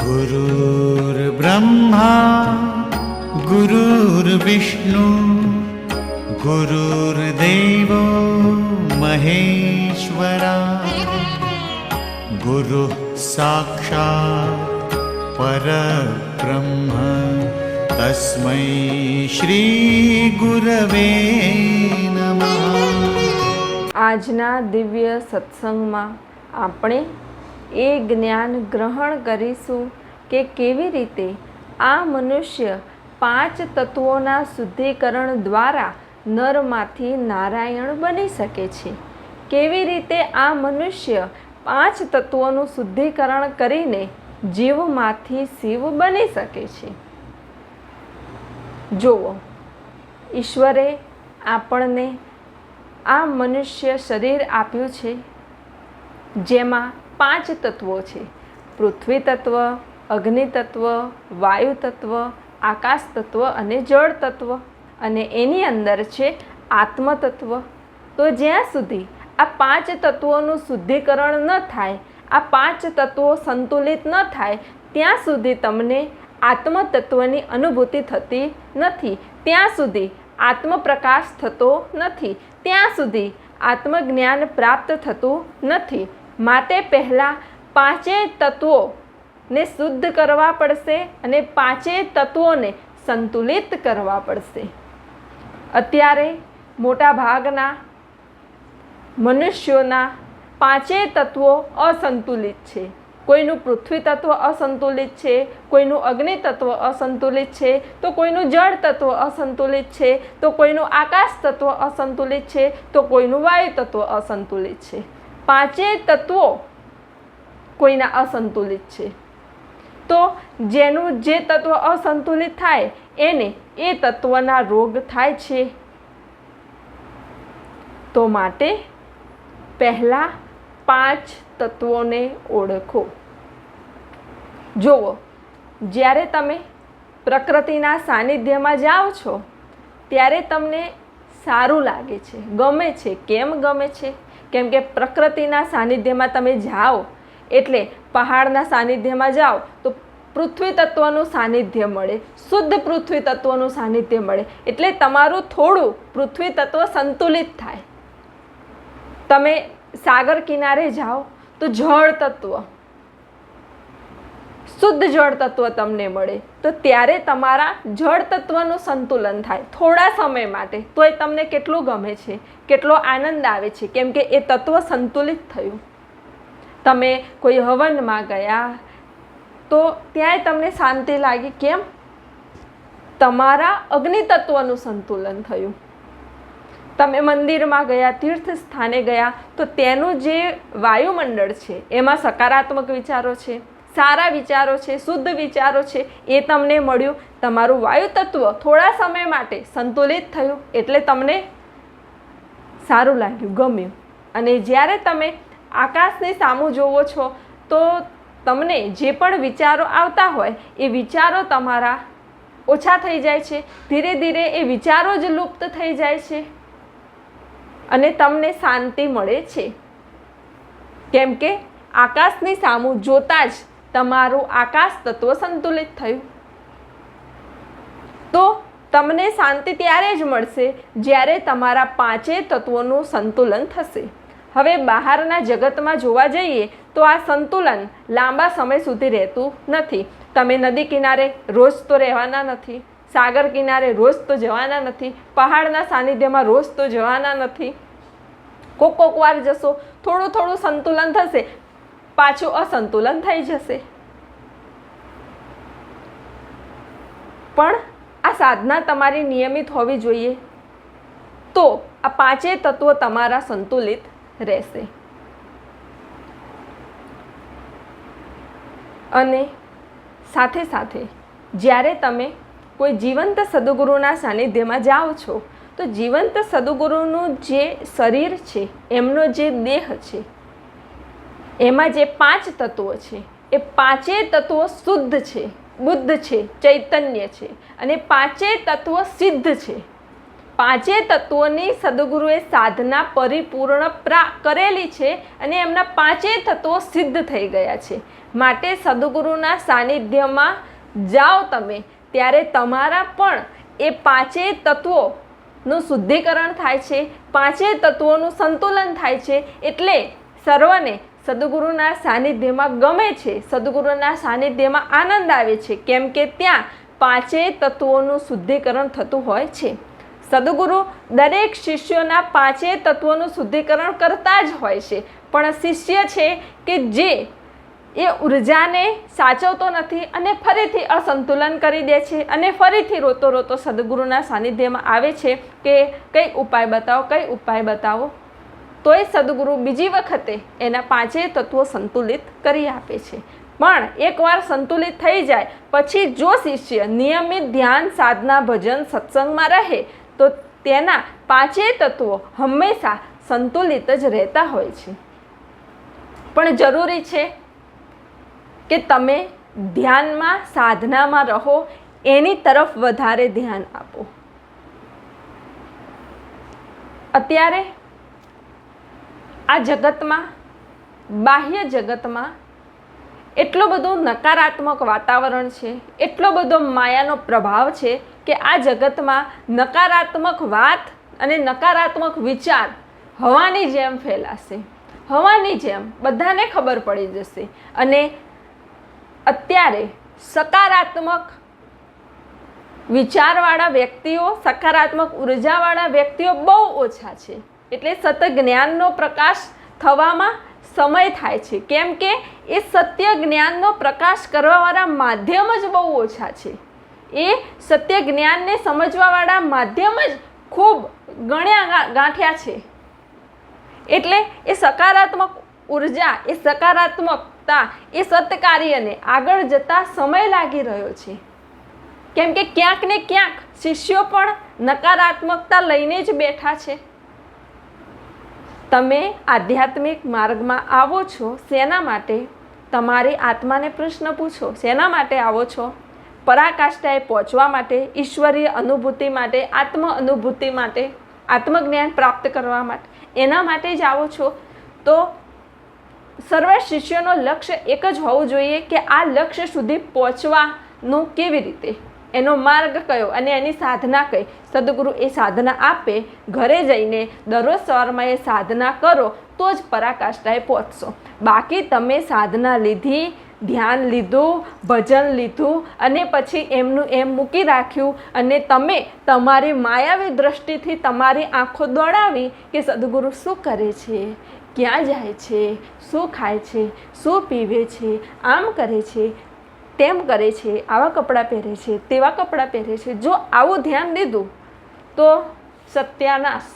गुरुर्ब्रह्मा गुरुर्विष्णु गुरुर्देवो महेश्वरा गुरुः साक्षात् परब्रह्म तस्मै श्रीगुरवे नमः આજના દિવ્ય સત્સંગમાં આપણે એ જ્ઞાન ગ્રહણ કરીશું કે કેવી રીતે? આ મનુષ્ય પાંચ તત્વોના શુદ્ધિકરણ દ્વારા નરમાંથી નારાયણ બની શકે છે. કેવી રીતે આ મનુષ્ય પાંચ તત્વોનું શુદ્ધિકરણ કરીને જીવમાંથી શિવ બની શકે છે? જુઓ, ઈશ્વરે આપણને આ મનુષ્ય શરીર આપ્યું છે, જેમાં પાંચ તત્વો છે. પૃથ્વી તત્વ, અગ્નિ તત્વ, વાયુ તત્વ, આકાશ તત્વ અને જળ તત્વ. અને એની અંદર છે આત્મ તો જ્યાં સુધી આ પાંચ તત્વોનું શુદ્ધિકરણ ન થાય, આ પાંચ તત્વો સંતુલિત ન થાય, ત્યાં સુધી તમને આત્મ તત્વની અનુભૂતિ થતી નથી. ત્યાં સુધી આત્મપ્રકાશ થતો નથી. ત્યાં સુધી આત્મજ્ઞાન પ્રાપ્ત થતું નથી. માટે પહેલાં પાંચેય તત્વોને શુદ્ધ કરવા પડશે અને પાંચેય તત્વોને સંતુલિત કરવા પડશે. અત્યારે મોટા ભાગના મનુષ્યોના પાંચેય તત્વો અસંતુલિત છે. કોઈનું પૃથ્વી તત્વ અસંતુલિત છે, કોઈનું અગ્નિ તત્વ અસંતુલિત છે, તો કોઈનું જળ તત્વ અસંતુલિત છે, તો કોઈનું આકાશ તત્વ અસંતુલિત છે, તો કોઈનું વાયુ તત્વ અસંતુલિત છે. પાંચેય તત્વો કોઈના અસંતુલિત છે. તો જેનું જે તત્વ અસંતુલિત થાય, એને એ તત્વના રોગ થાય છે. તો માટે પહેલાં પાંચ તત્વોને ઓળખો. જુઓ, જ્યારે તમે પ્રકૃતિના સાનિધ્યમાં જાઓ છો, ત્યારે તમને સારું લાગે છે, ગમે છે, કેમ ગમે છે? કેમ કે પ્રકૃતિના સાનિધ્યમાં તમે જાઓ, એટલે પહાડના સાનિધ્યમાં જાઓ, તો પૃથ્વી તત્વનું સાનિધ્ય મળે, શુદ્ધ પૃથ્વી તત્વનું સાનિધ્ય મળે. એટલે તમારું થોડું પૃથ્વી તત્વ સંતુલિત થાય. તમે સાગર કિનારે જાઓ, તો જળ તત્વ. શુદ્ધ જળ તત્વ તમને મળે. તો ત્યારે તમારા જળ તત્વનું સંતુલન થાય થોડા સમય માટે. તોય તમને કેટલું ગમે છે, કેટલો આનંદ આવે છે, કેમ કે એ તત્વ સંતુલિત થયું. તમે કોઈ હવનમાં ગયા, તો ત્યાંય તમને શાંતિ લાગી. કેમ? તમારા અગ્નિ તત્વનું સંતુલન થયું. તમે મંદિરમાં ગયા તીર્થ સ્થાને ગયા, તો તેનું જે વાયુમંડળ છે, એમાં સકારાત્મક વિચારો છે. સારા વિચારો છે, શુદ્ધ વિચારો છે, એ તમને મળ્યું. તમારું વાયુ તત્વ થોડા સમય માટે સંતુલિત થયું એટલે તમને સારું લાગ્યું, ગમ્યું. અને જ્યારે તમે આકાશની સામું જોવો છો, તો તમને જે પણ વિચારો આવતા હોય, એ વિચારો તમારા ઓછા થઈ જાય છે. ધીરે ધીરે એ વિચારો જ લુપ્ત થઈ જાય છે. અને તમને શાંતિ મળે છે. કેમ કે આકાશની સામું જોતાં જ તમારું આકાશ તત્વ સંતુલિત થયું. તો તમને શાંતિ ત્યારે જ મળશે જ્યારે તમારા પાંચેય તત્વોનું સંતુલન થશે. હવે બહારના જગતમાં જોવા જઈએ તો આ સંતુલન લાંબા સમય સુધી રહેતું નથી. તમે નદી કિનારે રોજ તો રહેવાના નથી. સાગર કિનારે રોજ તો જવાના નથી. પહાડના સાનિધ્યમાં રોજ તો જવાના નથી. કોક કોક વાર જશો, થોડું થોડું સંતુલન થશે પાછું અસંતુલન થઈ જશે. પણ આ સાધના તમારી નિયમિત હોવી જોઈએ. તો આ પાંચેય તત્વો તમારા સંતુલિત રહેશે. અને સાથે સાથે જ્યારે તમે કોઈ જીવંત સદગુરુના સાનિધ્યમાં જાઓ છો, તો જીવંત સદગુરુનું જે શરીર છે, એમનો જે દેહ છે એમાં જે પાંચ તત્વો છે, એ પાંચેય તત્વો શુદ્ધ છે, બુદ્ધ છે, ચૈતન્ય છે અને પાંચેય તત્વો સિદ્ધ છે. પાંચે તત્વોની સદગુરુએ સાધના પરિપૂર્ણ પ્રા, કરેલી છે અને એમના પાંચે તત્વો સિદ્ધ થઈ ગયા છે. માટે સદગુરુના સાનિધ્યમાં જાઓ તમે, ત્યારે તમારા પણ એ પાંચે તત્વોનું શુદ્ધિકરણ થાય છે પાંચેય તત્વોનું સંતુલન થાય છે, એટલે સર્વને સદગુરુના સાનિધ્યમાં ગમે છે, સદગુરુના સાનિધ્યમાં આનંદ આવે છે, કેમ કે ત્યાં પાંચેય તત્વોનું શુદ્ધિકરણ થતું હોય છે. સદગુરુ દરેક શિષ્યોના પાંચેય તત્વોનું શુદ્ધિકરણ કરતા જ હોય છે. પણ શિષ્ય છે કે જે એ ઉર્જાને સાચવતો નથી અને ફરીથી અસંતુલન કરી દે છે અને ફરીથી રોતો રોતો સદગુરુના સાનિધ્યમાં આવે છે કે કઈ ઉપાય બતાવો, કઈ ઉપાય બતાવો? તોય સદગુરુ બીજી વખતે એના પાંચેય તત્વો સંતુલિત કરી આપે છે. પણ એકવાર સંતુલિત થઈ જાય, પછી જો શિષ્ય નિયમિત ધ્યાન, સાધના, ભજન, સત્સંગમાં રહે, તો તેના પાંચેય તત્વો હંમેશા સંતુલિત જ રહેતા હોય છે. પણ જરૂરી છે કે તમે ધ્યાનમાં, સાધનામાં રહો, એની તરફ વધારે ધ્યાન આપો. અત્યારે આ જગતમાં, બાહ્ય જગતમાં એટલો બધો નકારાત્મક વાતાવરણ છે, એટલો બધો માયાનો પ્રભાવ છે કે આ જગતમાં નકારાત્મક વાત અને નકારાત્મક વિચાર હવાની જેમ ફેલાશે. હવાની જેમ બધાને ખબર પડી જશે. અને અત્યારે સકારાત્મક વિચારવાળા વ્યક્તિઓ, સકારાત્મક ઉર્જાવાળા વ્યક્તિઓ બહુ ઓછા છે. એટલે સતત જ્ઞાનનો પ્રકાશ થવામાં સમય થાય છે. કેમ કે એ સત્ય જ્ઞાનનો પ્રકાશ કરવાવાળા માધ્યમ જ બહુ ઓછા છે. એ સત્ય જ્ઞાનને સમજવાવાળા માધ્યમ જ ખૂબ ગણ્યા ગાંઠ્યા છે. એટલે એ સકારાત્મક ઊર્જા, એ સકારાત્મકતા, એ સત્કાર્યને આગળ જતા સમય લાગી રહ્યો છે. કેમ કે ક્યાંક ને ક્યાંક શિષ્યો પણ નકારાત્મકતા લઈને જ બેઠા છે. તમે આધ્યાત્મિક માર્ગમાં આવો છો શેના માટે? તમારી આત્માને પ્રશ્ન પૂછો શેના માટે આવો છો? પરાકાષ્ઠાએ પહોંચવા માટે, ઈશ્વરીય અનુભૂતિ માટે, આત્મ અનુભૂતિ માટે, આત્મજ્ઞાન પ્રાપ્ત કરવા માટે. એના માટે જ આવો છો? તો સર્વ શિષ્યોનો લક્ષ્ય એક જ હોવું જોઈએ કે આ લક્ષ્ય સુધી પહોંચવાનું કેવી રીતે? એનો માર્ગ કયો અને એની સાધના કઈ? સદગુરુ એ સાધના આપે, ઘરે જઈને દરરોજ સવારમાં એ સાધના કરો, તો જ પરાકાષ્ઠાએ પહોંચશો. બાકી તમે સાધના લીધી, ધ્યાન લીધું, ભજન લીધું અને પછી એમનું એમ મૂકી રાખ્યું અને તમે તમારી માયાવી દ્રષ્ટિથી તમારી આંખો દોડાવી કે સદગુરુ શું કરે છે? ક્યાં જાય છે? શું ખાય છે? શું પીવે છે? આમ કરે છે? તેમ કરે છે, આવા કપડાં પહેરે છે, તેવા કપડાં પહેરે છે. જો આવું ધ્યાન દીધું, તો સત્યાનાશ.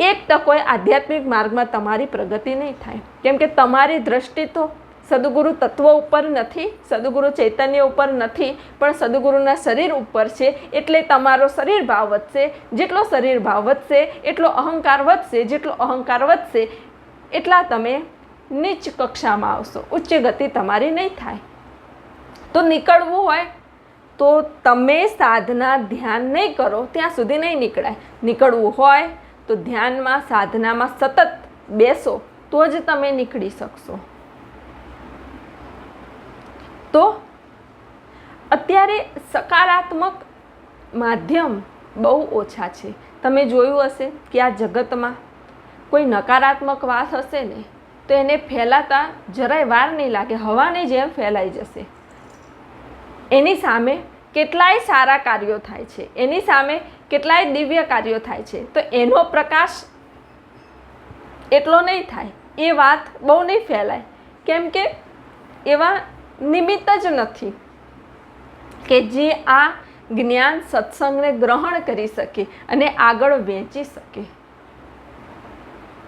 એક તકોએ આધ્યાત્મિક માર્ગમાં તમારી પ્રગતિ નહીં થાય. કેમ કે તમારી દ્રષ્ટિ તો સદગુરુ તત્વ ઉપર નથી, સદગુરુ ચૈતન્ય ઉપર નથી, પણ સદગુરુના શરીર ઉપર છે. એટલે તમારો શરીર ભાવ વધશે. જેટલો શરીર ભાવ વધશે, એટલો અહંકાર વધશે. જેટલો અહંકાર વધશે, એટલા તમે નીચ કક્ષામાં આવશો. ઉચ્ચ ગતિ તમારી નહીં થાય. તો નીકળવું હોય તો તમે સાધના ધ્યાન નહીં કરો, ત્યાં સુધી નહીં નીકળાય. નીકળવું હોય તો ધ્યાનમાં, સાધનામાં સતત બેસો, તો જ તમે નીકળી શકશો. તો અત્યારે સકારાત્મક માધ્યમ બહુ ઓછા છે. તમે જોયું હશે કે આ જગતમાં કોઈ નકારાત્મક વાત હશે ને તો એને ફેલાતા જરાય વાર નહીં લાગે, હવાની જેમ ફેલાઈ જશે. એની સામે કેટલાય સારા કાર્યો થાય છે, એની સામે કેટલાય દિવ્ય કાર્યો થાય છે. તો એનો પ્રકાશ એટલો નહીં થાય, એ વાત બહુ નહીં ફેલાય. કેમ કે એવા નિમિત્ત જ નથી કે જે આ જ્ઞાન સત્સંગને ગ્રહણ કરી શકે અને આગળ વહેંચી શકે.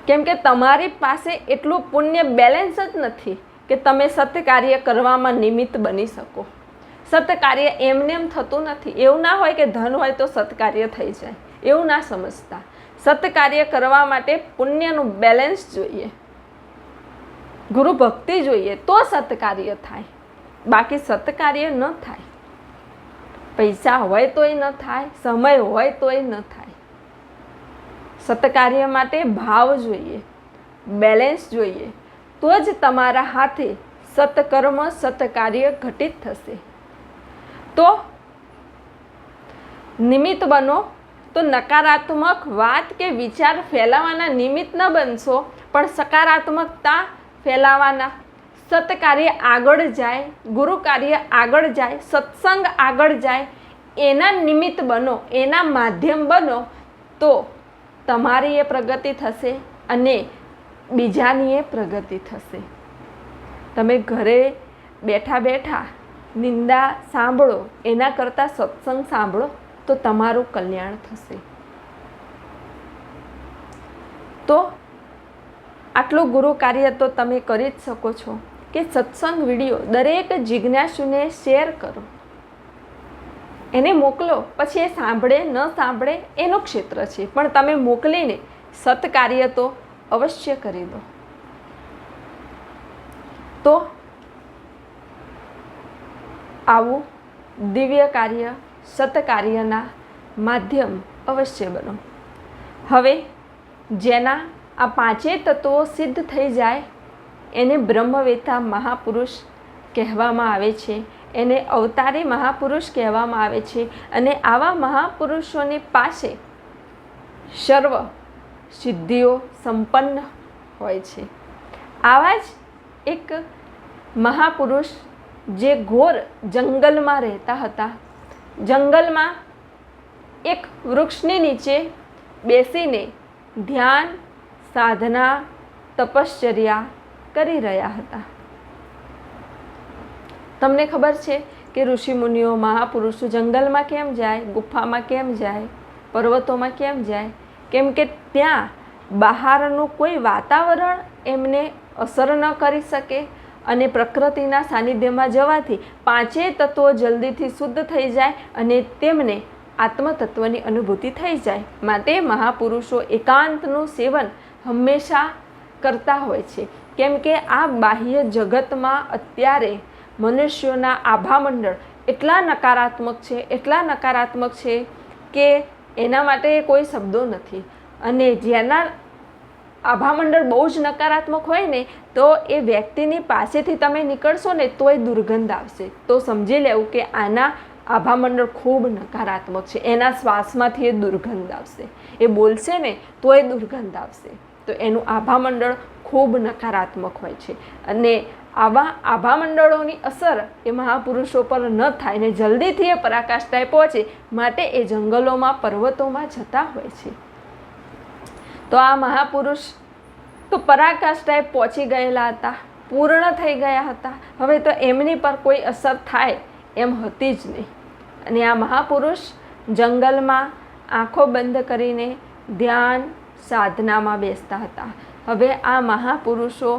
કેમ કે તમારી પાસે એટલું પુણ્ય બેલેન્સ જ નથી કે તમે સત્યકાર્ય કરવામાં નિમિત્ત બની શકો. સત્ય કાર્ય એમને એમ થતું નથી. એવું ના હોય કે ધન હોય તો સત્કાર્ય થઈ જાય. એવું ના સમજતા. સત્કાર્ય કરવા માટે પુણ્યનું બેલેન્સ જોઈએ. ગુરુ ભક્તિ જોઈએ તો સત્કાર્ય થાય. બાકી સત્કાર્ય ન થાય. પૈસા હોય તોય ન થાય. સમય હોય તોય ન થાય. સત્કાર્ય માટે ભાવ જોઈએ બેલેન્સ જોઈએ, તો જ તમારા હાથે સત્કર્મ, સત્કાર્ય ઘટિત થશે. તો નિમિત્ત બનો, તો નકારાત્મક વાત કે વિચાર ફેલાવાના નિમિત્ત ન બનશો, પણ સકારાત્મકતા ફેલાવાના. સત્કાર્ય આગળ જાય, ગુરુ કાર્ય આગળ જાય, સત્સંગ આગળ જાય, એના નિમિત્ત બનો, એના માધ્યમ બનો, તો તમારી એ પ્રગતિ થશે અને બીજાની એ પ્રગતિ થશે. તમે ઘરે બેઠા બેઠા નિંદા સાંભળો, એના કરતાં સત્સંગ સાંભળો, તો તમારું કલ્યાણ થશે. તો આટલું ગુરુ કાર્ય તો તમે કરી જ શકો છો કે સત્સંગ વીડિયો દરેક જિજ્ઞાસુને શેર કરો. એને મોકલો, પછી એ સાંભળે, ન સાંભળે, એનો ક્ષેત્ર છે. પણ તમે મોકલીને સત્કાર્ય તો અવશ્ય કરી દો. તો આવું દિવ્ય કાર્ય, સત્કાર્યના માધ્યમ અવશ્ય બનો. હવે જેના આ પાંચેય તત્વો સિદ્ધ થઈ જાય, એને બ્રહ્મવેતા મહાપુરુષ કહેવામાં આવે છે. એને અવતારી મહાપુરુષ કહેવામાં આવે છે અને આવા મહાપુરુષોની પાસે સર્વ સિદ્ધિઓ સંપન્ન હોય છે. આવા જ એક મહાપુરુષ જે ઘોર જંગલમાં રહેતા હતા. જંગલમાં એક વૃક્ષની નીચે બેસીને ધ્યાન, સાધના, તપશ્ચર્યા કરી રહ્યા હતા. તમને ખબર છે કે ઋષિમુનિઓ મહાપુરુષો જંગલમાં કેમ જાય, ગુફામાં કેમ જાય, પર્વતોમાં કેમ જાય? કેમ કે ત્યાં બહારનું કોઈ વાતાવરણ એમને અસર ન કરી શકે અને પ્રકૃતિના સાનિધ્યમાં જવાથી પાંચેય તત્વો જલ્દીથી શુદ્ધ થઈ જાય અને તેમને આત્મતત્વની અનુભૂતિ થઈ જાય. માટે મહાપુરુષો એકાંતનું સેવન હંમેશા કરતા હોય છે. કેમ કે આ બાહ્ય જગતમાં અત્યારે મનુષ્યોના આભામંડળ એટલા નકારાત્મક છે, એટલા નકારાત્મક છે કે એના માટે કોઈ શબ્દો નથી. અને જેના આભામંડળ બહુ જ નકારાત્મક હોય ને, તો એ વ્યક્તિની પાસેથી તમે નીકળશો ને, તોય દુર્ગંધ આવશે. તો સમજી લેવું કે આના આભામંડળ ખૂબ નકારાત્મક છે. એના શ્વાસમાંથી એ દુર્ગંધ આવશે. એ બોલશે ને, તોય દુર્ગંધ આવશે. તો એનું આભામંડળ ખૂબ નકારાત્મક હોય છે. અને આવા આભામંડળોની અસર એ મહાપુરુષો પર ન થાય ને જલ્દીથી એ પરાકાષ્ઠાએ પહોંચે માટે એ જંગલોમાં, પર્વતોમાં જતા હોય છે. તો આ મહાપુરુષ તો પરાકાષ્ઠાએ પહોંચી ગયેલા હતા, પૂર્ણ થઈ ગયા હતા. હવે તો એમની પર કોઈ અસર થાય એમ હતી જ નહીં. અને આ મહાપુરુષ જંગલમાં આંખો બંધ કરીને ધ્યાન સાધનામાં બેસતા હતા. હવે આ મહાપુરુષો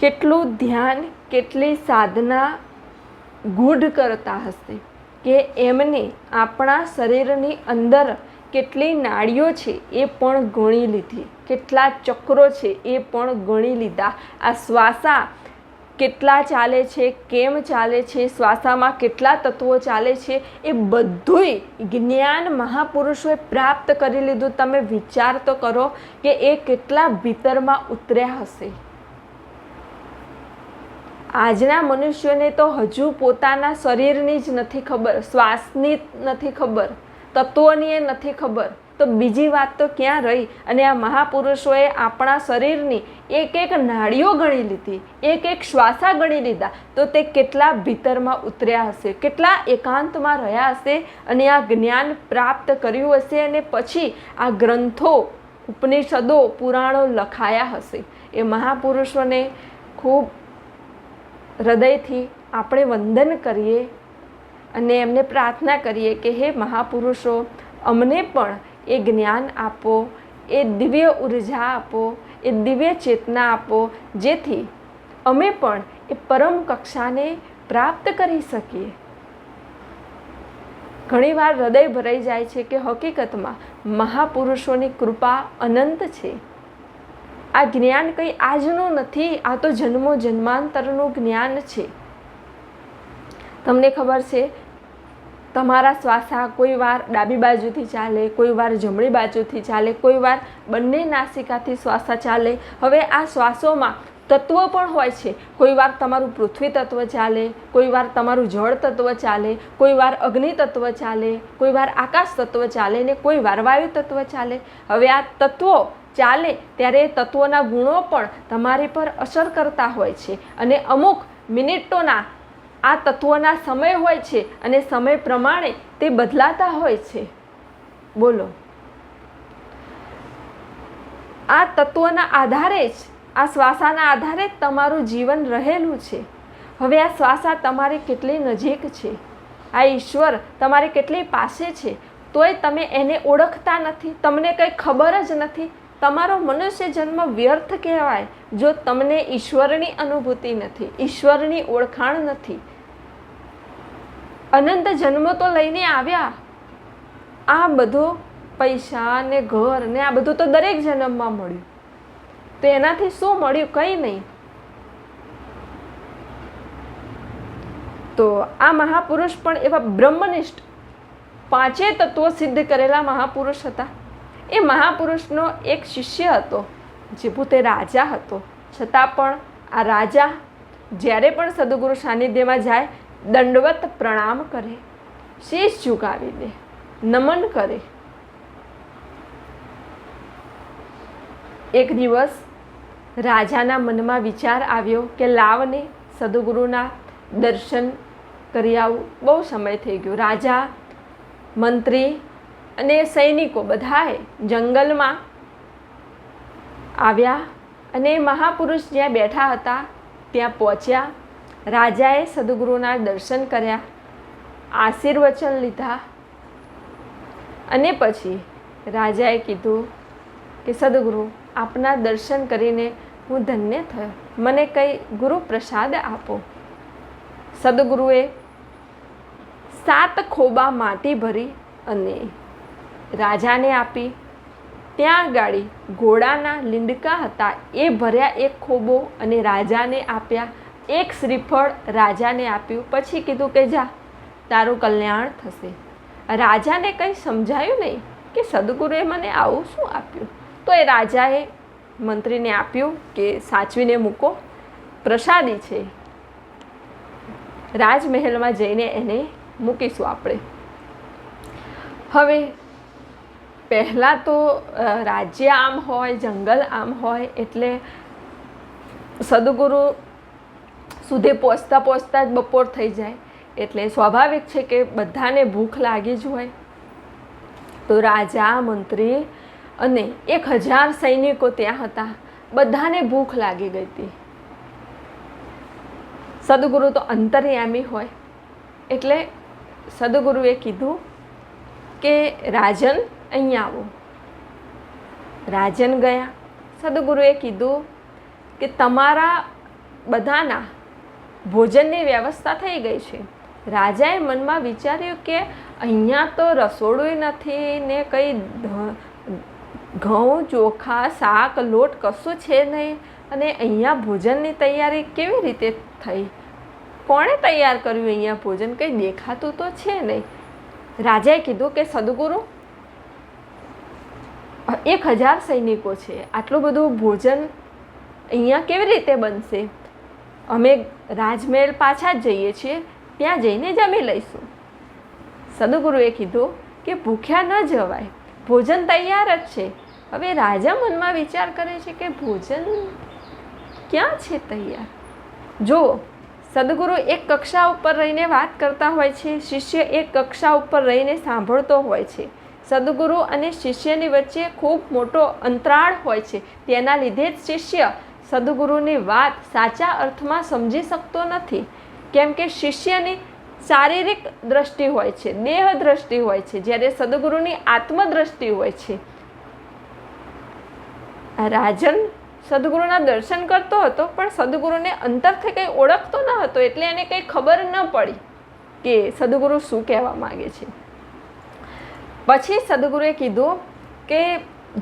કેટલું ધ્યાન, કેટલી સાધના ગૂઢ કરતા હશે કે એમને આપણા શરીરની અંદર કેટલી નાળીઓ છે એ પણ ગણી લીધી, કેટલા ચક્રો છે એ પણ ગણી લીધા. આ શ્વાસા કેટલા ચાલે છે, કેમ ચાલે છે, શ્વાસામાં કેટલા તત્વો ચાલે છે, એ બધુંય જ્ઞાન મહાપુરુષોએ પ્રાપ્ત કરી લીધું. તમે વિચાર તો કરો કે એ કેટલા ભીતરમાં ઉતર્યા હશે. આજના મનુષ્યોને તો હજુ પોતાના શરીરની જ નથી ખબર, શ્વાસની નથી ખબર, તત્વોની એ નથી ખબર. તો બીજી વાત તો ક્યાં રહી? અને આ મહાપુરુષોએ આપણા શરીરની એક એક નાડીઓ ગણી લીધી, એક એક શ્વાસા ગણી લીધા. તો તે કેટલા ભીતરમાં ઉતર્યા હશે, કેટલા એકાંતમાં રહ્યા હશે અને આ જ્ઞાન પ્રાપ્ત કર્યું હશે અને પછી આ ગ્રંથો, ઉપનિષદો, પુરાણો લખાયા હશે. એ મહાપુરુષોને ખૂબ હૃદયથી આપણે વંદન કરીએ અને એમને પ્રાર્થના કરીએ કે હે મહાપુરુષો, અમને પણ એ જ્ઞાન આપો, એ દિવ્ય ઊર્જા આપો, એ દિવ્ય ચેતના આપો, જેથી અમે પણ એ પરમ કક્ષાને પ્રાપ્ત કરી શકીએ. ઘણીવાર હૃદય ભરાઈ જાય છે કે હકીકતમાં મહાપુરુષોની કૃપા અનંત છે. આ જ્ઞાન કંઈ આજનું નથી, આ તો જન્મો જન્માંતરનું જ્ઞાન છે. તમને ખબર છે તમારા શ્વાસા કોઈ વાર ડાબી બાજુથી ચાલે, કોઈ વાર જમણી બાજુથી ચાલે, કોઈ વાર બંને નાસિકાથી શ્વાસા ચાલે. હવે આ શ્વાસોમાં તત્વો પણ હોય છે. કોઈ વાર તમારું પૃથ્વી તત્વ ચાલે, કોઈ વાર તમારું જળ તત્વ ચાલે, કોઈ વાર અગ્નિ તત્વ ચાલે, કોઈ વાર આકાશ તત્વ ચાલે ને કોઈ વાર વાયુ તત્વ ચાલે. હવે આ તત્વો ચાલે ત્યારે એ તત્વોના ગુણો પણ તમારી પર અસર કરતા હોય છે. અને અમુક મિનિટોના આ તત્વોના સમય હોય છે અને સમય પ્રમાણે તે બદલાતા હોય છે. બોલો. આ તત્વોના આધારે જ, આ શ્વાસાના આધારે જ તમારું જીવન રહેલું છે. હવે આ શ્વાસા તમારી કેટલી નજીક છે? આ ઈશ્વર તમારી કેટલી પાસે છે? તોય તમે એને ઓળખતા નથી, તમને કંઈ ખબર જ નથી. તમારો મનુષ્ય જન્મ વ્યર્થ કહેવાય, જો તમને ઈશ્વરની અનુભૂતિ નથી, ઈશ્વરની ઓળખાણ નથી. અનંત જન્મ તો લઈને આવ્યા. આ બધું પૈસા ને ઘર ને આ બધું તો દરેક જન્મમાં મળ્યું. તો એનાથી શું મળ્યું? કંઈ નહીં. તો આ મહાપુરુષ પણ એવા બ્રહ્મનિષ્ઠ પાંચે તત્વો સિદ્ધ કરેલા મહાપુરુષ હતા. એ મહાપુરુષનો એક શિષ્ય હતો, જે પોતે રાજા હતો. છતાં પણ આ રાજા જ્યારે પણ સદગુરુ સાનિધ્યમાં જાય દંડવત પ્રણામ કરે શીશ ઝુકાવી દે, નમન કરે. એક દિવસ રાજાના મનમાં વિચાર આવ્યો કે લાવને સદગુરુના દર્શન કરી આવું બહુ સમય થઈ ગયો. રાજા, મંત્રી અને સૈનિકો બધાએ જંગલમાં આવ્યા અને મહાપુરુષ જ્યાં બેઠા હતા ત્યાં પહોંચ્યા. રાજાએ સદગુરુના દર્શન કર્યા, આશીર્વચન લીધા અને પછી રાજાએ કીધું કે, સદગુરુ, આપના દર્શન કરીને હું ધન્ય થયો. મને કંઈ ગુરુ પ્રસાદ આપો. સદગુરુએ સાત ખોબા માટી ભરી અને રાજાને આપી. ત્યાં ગાડી ઘોડાના લીંડકા હતા. એ ભર્યા એક ખોબો અને રાજાને આપ્યા. એક શ્રીફળ રાજાને આપ્યું. પછી કીધું કે જા, તારું કલ્યાણ થશે. રાજાને કંઈ સમજાયું નહીં કે સદગુરુએ મને આવું શું આપ્યું? તો એ રાજાએ મંત્રીને આપ્યું કે સાચવીને મૂકો. પ્રસાદી છે. રાજમહેલમાં જઈને એને મૂકીશું આપણે. હવે પહેલાં તો રાજ્ય આમ હોય, જંગલ આમ હોય, એટલે સદગુરુ સુધી પહોંચતા પહોંચતા જ બપોર થઈ જાય. એટલે સ્વાભાવિક છે કે બધાને ભૂખ લાગી જ હોય. તો રાજા, મંત્રી અને એક હજાર સૈનિકો ત્યાં હતા. બધાને ભૂખ લાગી ગઈ હતી. સદગુરુ તો અંતર્યામી હોય. એટલે સદગુરુએ કીધું કે, રાજન અહીંયા આવો. રાજન ગયા. સદગુરુએ કીધું કે, તમારા બધાના ભોજનની વ્યવસ્થા થઈ ગઈ છે. રાજાએ મનમાં વિચાર્યું કે અહીંયા તો રસોડું નથી ને કંઈ ઘઉં, ચોખા, શાક, લોટ કશું છે નહીં. અને અહીંયા ભોજનની તૈયારી કેવી રીતે થઈ? કોણે તૈયાર કર્યું અહીંયા ભોજન? કંઈ દેખાતું તો છે નહીં. રાજાએ કીધું કે, સદગુરુ એક હજાર સૈનિકો છે. આટલું બધું ભોજન અહીંયા કેવી રીતે બનશે? અમે રાજમહેલ પાછા જ જઈએ છીએ, ત્યાં જઈને જમી લઈશું. સદગુરુએ કીધું કે ભૂખ્યા ન જવાય, ભોજન તૈયાર જ છે. હવે રાજા મનમાં વિચાર કરે છે કે ભોજન ક્યાં છે તૈયાર? જો સદગુરુ એક કક્ષા ઉપર રહીને વાત કરતા હોય છે, શિષ્ય એક કક્ષા ઉપર રહીને સાંભળતો હોય છે. સદગુરુ અને શિષ્યની વચ્ચે ખૂબ મોટો અંતરાળ હોય છે. તેના લીધે જ શિષ્ય સદગુરુની વાત સાચા અર્થમાં સમજી શકતો નથી. કેમ કે શિષ્યની શારીરિક દ્રષ્ટિ હોય છે, દેહ દ્રષ્ટિ હોય છે, જ્યારે સદગુરુની આત્મદ્રષ્ટિ હોય છે. રાજન સદગુરુના દર્શન કરતો હતો, પણ સદગુરુને અંતરથી કંઈ ઓળખતો ન હતો, એટલે એને કંઈ ખબર ન પડી કે સદગુરુ શું કહેવા માગે છે. પછી સદગુરુએ કીધું કે,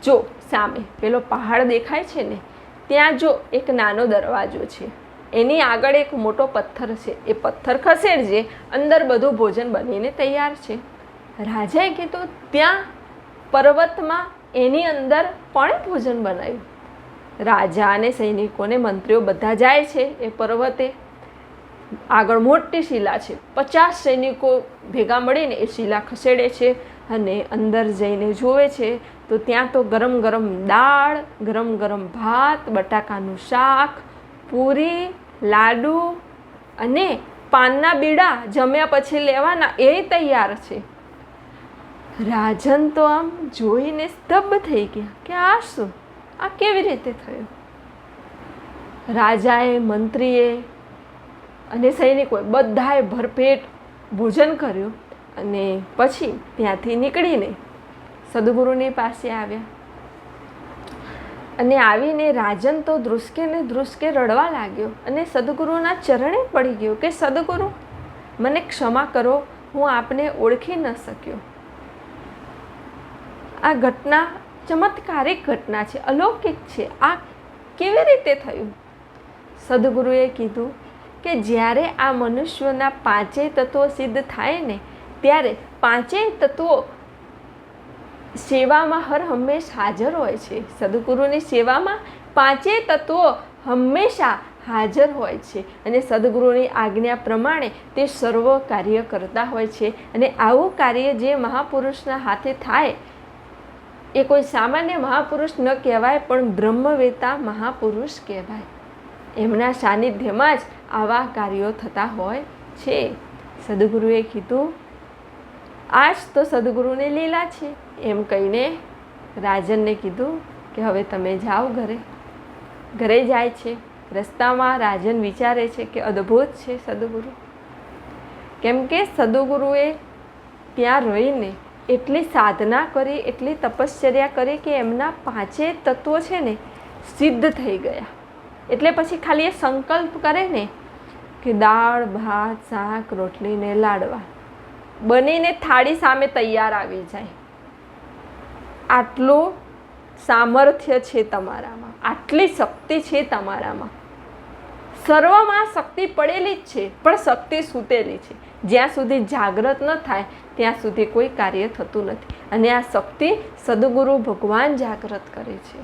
જો સામે પેલો પહાડ દેખાય છે ને ત્યાં જો એક નાનો દરવાજો છે, એની આગળ એક મોટો પથ્થર છે. એ પથ્થર ખસેડજે, અંદર બધું ભોજન બનીને તૈયાર છે. રાજાએ કીધું, ત્યાં પર્વતમાં એની અંદર પણ ભોજન બનાવ્યું. રાજા અને સૈનિકોને મંત્રીઓ બધા જાય છે એ પર્વતે. આગળ મોટી શિલા છે. પચાસ સૈનિકો ભેગા મળીને એ શિલા ખસેડે છે અને અંદર જઈને જોવે છે. તો ત્યાં તો ગરમ ગરમ દાળ, ગરમ ગરમ ભાત, બટાકાનું શાક, પૂરી, લાડુ અને પાનના બીડા જમ્યા પછી લેવાના એ તૈયાર છે. રાજન તો આમ જોઈને સ્તબ્ધ થઈ ગયા કે આ શું? આ કેવી રીતે થયું? રાજાએ, મંત્રીએ અને સૈનિકોએ બધાએ ભરપેટ ભોજન કર્યું અને પછી ત્યાંથી નીકળીને સદગુરુની પાસે આવ્યા. અને આવીને રાજન તો ધ્રુસકે ને ધ્રુસકે રડવા લાગ્યો અને સદગુરુના ચરણે પડી ગયો કે, સદગુરુ, મને ક્ષમા કરો, હું આપને ઓળખી ન શક્યો. આ ઘટના ચમત્કારિક ઘટના છે, અલૌકિક છે. આ કેવી રીતે થયું? સદગુરુએ કીધું કે, જ્યારે આ મનુષ્યોના પાંચેય તત્વો સિદ્ધ થાય ને, ત્યારે પાંચેય તત્વો સેવામાં હર હંમેશ હાજર હોય છે. સદગુરુની સેવામાં પાંચેય તત્વો હંમેશા હાજર હોય છે અને સદગુરુની આજ્ઞા પ્રમાણે તે સર્વ કાર્ય કરતા હોય છે અને આવું કાર્ય જે મહાપુરુષના હાથે થાય એ કોઈ સામાન્ય મહાપુરુષ ન કહેવાય પણ બ્રહ્મવેતા મહાપુરુષ કહેવાય. એમના સાનિધ્યમાં જ આવા કાર્યો થતા હોય છે. સદગુરુએ કીધું આ જ તો સદગુરુની લીલા છે. એમ કહીને રાજનને કીધું કે હવે તમે જાઓ ઘરે. ઘરે જાય છે. રસ્તામાં રાજન વિચારે છે કે અદ્ભુત છે સદગુરુ. કેમ કે સદગુરુએ ત્યાં રહીને એટલી સાધના કરી, એટલી તપશ્ચર્યા કરી કે એમના પાંચે તત્વો છે ને સિદ્ધ થઈ ગયા. એટલે પછી ખાલી એ સંકલ્પ કરે ને કે દાળ, ભાત, શાક રોટલીને લાડવા. બનીને થાળી સામે તૈયાર આવી જાય. આટલું સામર્થ્ય છે તમારામાં, આટલી શક્તિ છે તમારામાં. સર્વમાં શક્તિ પડેલી જ છે, પણ શક્તિ સૂતેલી છે. જ્યાં સુધી જાગૃત ન થાય, ત્યાં સુધી કોઈ કાર્ય થતું નથી. અને આ શક્તિ સદગુરુ ભગવાન જાગૃત કરે છે.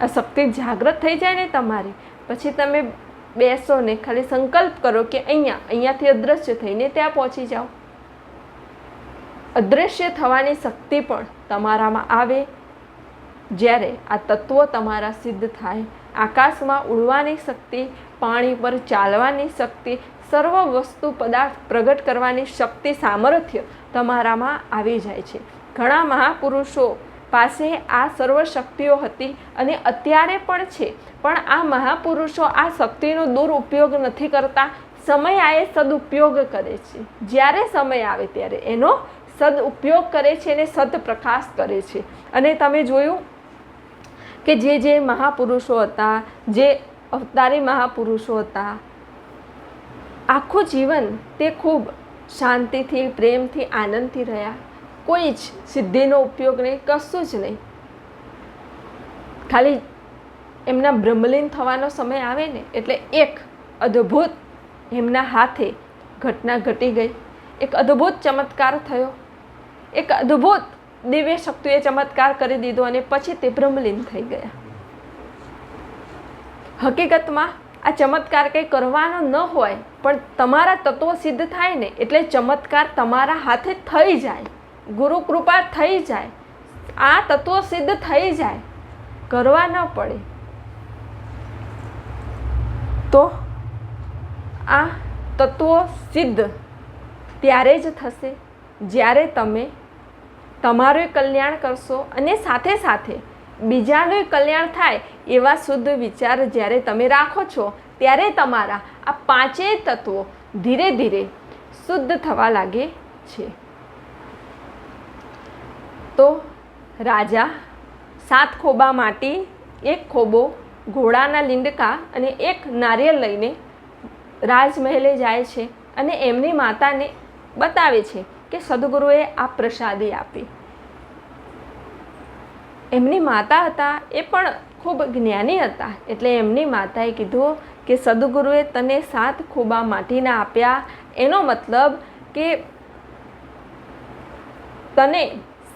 આ શક્તિ જાગૃત થઈ જાય ને તમારી, પછી તમે બેસો ને ખાલી સંકલ્પ કરો કે અહીંયા, અહીંયાથી અદૃશ્ય થઈને ત્યાં પહોંચી જાઓ. અદૃશ્ય થવાની શક્તિ પણ તમારામાં આવે? જ્યારે આ તત્વો તમારા સિદ્ધ થાય, આકાશમાં ઉડવાની શક્તિ, પાણી પર ચાલવાની શક્તિ, સર્વ વસ્તુ પદાર્થ પ્રગટ કરવાની શક્તિ સામર્થ્ય તમારામાં આવી જાય છે. ઘણા મહાપુરુષો પાસે આ સર્વ શક્તિઓ હતી અને અત્યારે પણ છે. પણ આ મહાપુરુષો આ શક્તિનો દુરુપયોગ નથી કરતા. સમય આવે સદુપયોગ કરે છે. જ્યારે સમય આવે ત્યારે એનો સદઉપયોગ કરે છે અને સદપ્રકાશ કરે છે. અને તમે જોયું કે જે જે મહાપુરુષો હતા, જે અવતારી મહાપુરુષો હતા, આખું જીવન તે ખૂબ શાંતિથી, પ્રેમથી, આનંદથી રહ્યા. કોઈ જ સિદ્ધિનો ઉપયોગ નહીં, કશું જ નહીં. ખાલી એમના બ્રહ્મલીન થવાનો સમય આવે ને, એટલે એક અદ્ભુત એમના હાથે ઘટના ઘટી ગઈ. એક અદ્ભુત ચમત્કાર થયો. એક અદ્ભુત દિવ્ય શક્તિએ ચમત્કાર કરી દીધો અને પછી તે બ્રહ્મલીન થઈ ગયા. હકીકતમાં આ ચમત્કાર કંઈ કરવાનો ન હોય, પણ તમારા તત્વો સિદ્ધ થાય ને એટલે ચમત્કાર તમારા હાથે થઈ જાય, ગુરુ કૃપા થઈ જાય, આ તત્વો સિદ્ધ થઈ જાય, કરવા ન પડે. તો આ તત્વો સિદ્ધ ત્યારે જ થશે, જ્યારે તમે તમારું કલ્યાણ કરશો અને સાથે સાથે બીજાનું કલ્યાણ થાય એવા શુદ્ધ વિચાર જ્યારે તમે રાખો છો, ત્યારે તમારા આ પાંચેય તત્વો ધીરે ધીરે શુદ્ધ થવા લાગે છે. તો રાજા સાત ખોબા માટી, એક ખોબો ઘોડાના લીંડકા અને એક નારિયેળ લઈને રાજમહેલે જાય છે અને એમની માતાને બતાવે છે કે સદગુરુએ આ પ્રસાદી આપી. એમની માતા હતા એ પણ ખૂબ જ્ઞાની હતા. એટલે એમની માતાએ કીધું કે સદગુરુએ તને સાત ખૂબા માટીના આપ્યા. એનો મતલબ કે તને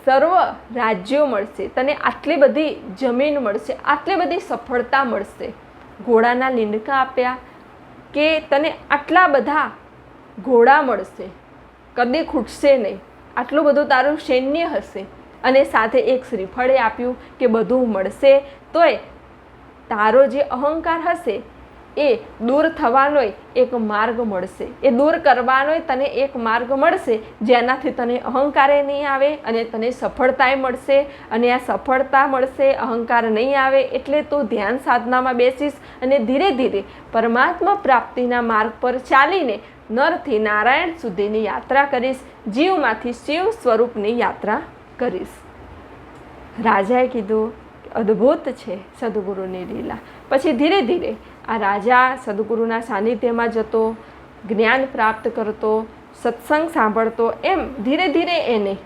સર્વ રાજ્યો મળશે. તને આટલી બધી જમીન મળશે. આટલી બધી સફળતા મળશે. ઘોડાના લીંડકા આપ્યા કે તને આટલા બધા ઘોડા મળશે. કદી ખૂટશે નહીં. આટલું બધું તારું સૈન્ય હશે. અને સાથે એક શ્રીફળે આપ્યું કે બધું મળશે તોય તારો જે અહંકાર હશે, એ દૂર થવાનોય એક માર્ગ મળશે. એ દૂર કરવાનોય તને એક માર્ગ મળશે. જેનાથી તને અહંકારે નહીં આવે અને તને સફળતાય મળશે. અને આ સફળતા મળશે, અહંકાર નહીં આવે એટલે તું ધ્યાન સાધનામાં બેસીશ અને ધીરે ધીરે પરમાત્મા પ્રાપ્તિના માર્ગ પર ચાલીને નરથી નારાયણ સુધીની યાત્રા કરીશ, જીવમાંથી શિવ સ્વરૂપની યાત્રા કરીશ. રાજાએ કીધું અદ્ભુત છે સદગુરુની લીલા. પછી ધીરે ધીરે આ રાજા સદગુરુના સાનિધ્યમાં જતો, જ્ઞાન પ્રાપ્ત કરતો, સત્સંગ સાંભળતો, એમ ધીરે ધીરે એને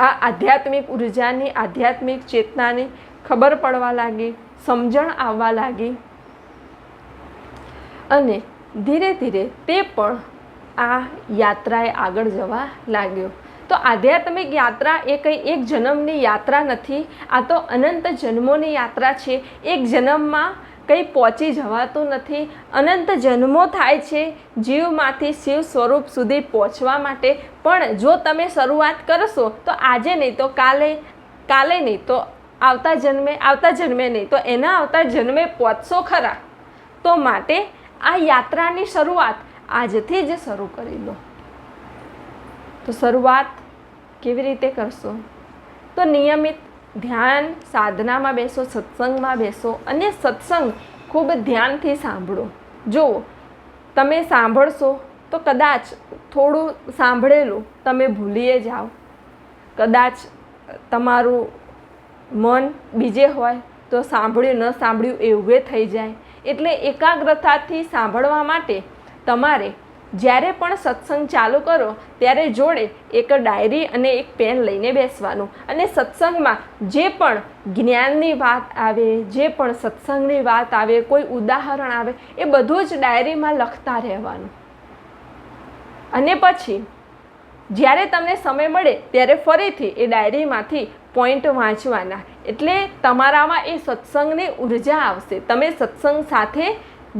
આ આધ્યાત્મિક ઉર્જાની, આધ્યાત્મિક ચેતનાની ખબર પડવા લાગી, સમજણ આવવા લાગી. અને ધીરે ધીરે તે પણ આ યાત્રાએ આગળ જવા લાગ્યો. તો આધ્યાત્મિક યાત્રા એ કંઈ એક જન્મની યાત્રા નથી, આ તો અનંત જન્મોની યાત્રા છે. એક જન્મમાં કંઈ પહોંચી જવાતું નથી. અનંત જન્મો થાય છે જીવમાંથી શિવ સ્વરૂપ સુધી પહોંચવા માટે. પણ જો તમે શરૂઆત કરશો, તો આજે નહીં તો કાલે કાલે નહીં તો આવતા જન્મે આવતા જન્મે નહીં તો એના આવતા જન્મે પહોંચશો ખરા. તો માટે આ યાત્રાની શરૂઆત આજથી જ શરૂ કરી દો. તો શરૂઆત કેવી રીતે કરશો? તો નિયમિત ધ્યાન સાધનામાં બેસો, સત્સંગમાં બેસો અને સત્સંગ ખૂબ ધ્યાનથી સાંભળો. જુઓ તમે સાંભળશો તો કદાચ થોડું સાંભળેલું તમે ભૂલીએ જાઓ. કદાચ તમારું મન બીજે હોય તો સાંભળ્યું, ન સાંભળ્યું એવું થઈ જાય. એટલે એકાગ્રતાથી સાંભળવા માટે તમારે જ્યારે પણ સત્સંગ ચાલુ કરો, ત્યારે જોડે એક ડાયરી અને એક પેન લઈને બેસવાનું. અને સત્સંગમાં જે પણ જ્ઞાનની વાત આવે, જે પણ સત્સંગની વાત આવે, કોઈ ઉદાહરણ આવે, એ બધું જ ડાયરીમાં લખતા રહેવાનું. અને પછી જ્યારે તમને સમય મળે, ત્યારે ફરીથી એ ડાયરીમાંથી પોઈન્ટ વાંચવાના. એટલે તમારામાં એ સત્સંગની ઊર્જા આવશે. તમે સત્સંગ સાથે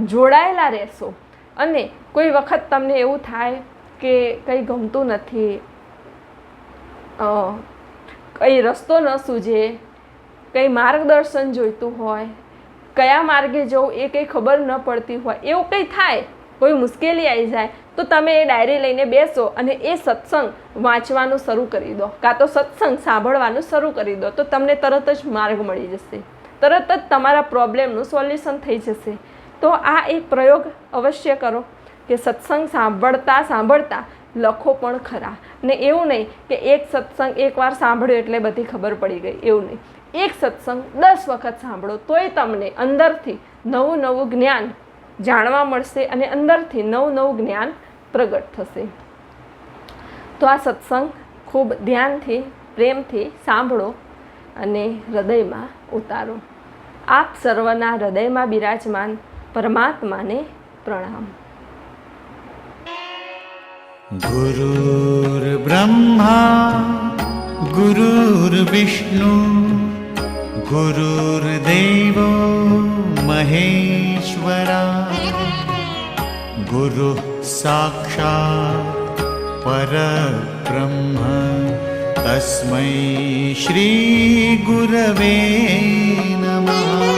જોડાયેલા રહેશો. અને કોઈ વખત તમને એવું થાય કે કંઈ ગમતું નથી કંઈ રસ્તો ન સૂઝે, કંઈ માર્ગદર્શન જોઈતું હોય, કયા માર્ગે જવું એ કંઈ ખબર ન પડતી હોય, એવું કંઈ થાય? કોઈ મુશ્કેલી આવી જાય, તો તમે એ ડાયરી લઈને બેસો અને એ સત્સંગ વાંચવાનું શરૂ કરી દો. કાં તો સત્સંગ સાંભળવાનું શરૂ કરી દો, તો તમને તરત જ માર્ગ મળી જશે. તરત જ તમારા પ્રોબ્લેમનું સોલ્યુશન થઈ જશે. તો આ એક પ્રયોગ અવશ્ય કરો કે સત્સંગ સાંભળતા સાંભળતા લખો પણ ખરા. ને એવું નહીં કે એક સત્સંગ એકવાર સાંભળ્યો એટલે બધી ખબર પડી ગઈ. એવું નહીં. એક સત્સંગ દસ વખત સાંભળો, તોય તમને અંદરથી નવું નવું જ્ઞાન જાણવા મળશે અને અંદરથી નવું નવું જ્ઞાન પ્રગટ થશે. તો આ સત્સંગ ખૂબ ધ્યાનથી, પ્રેમથી સાંભળો અને હૃદયમાં ઉતારો. આપ સર્વના હૃદયમાં બિરાજમાન પરમાત્માને પ્રણામ. ગુરુર્બ્રહ્મા ગુરુર્વિષ્ણુ ગુરુર્દેવ મહેશ महेश्वरा। गुरुः साक्षात् परब्रह्म। तस्मै श्रीगुरवे नमः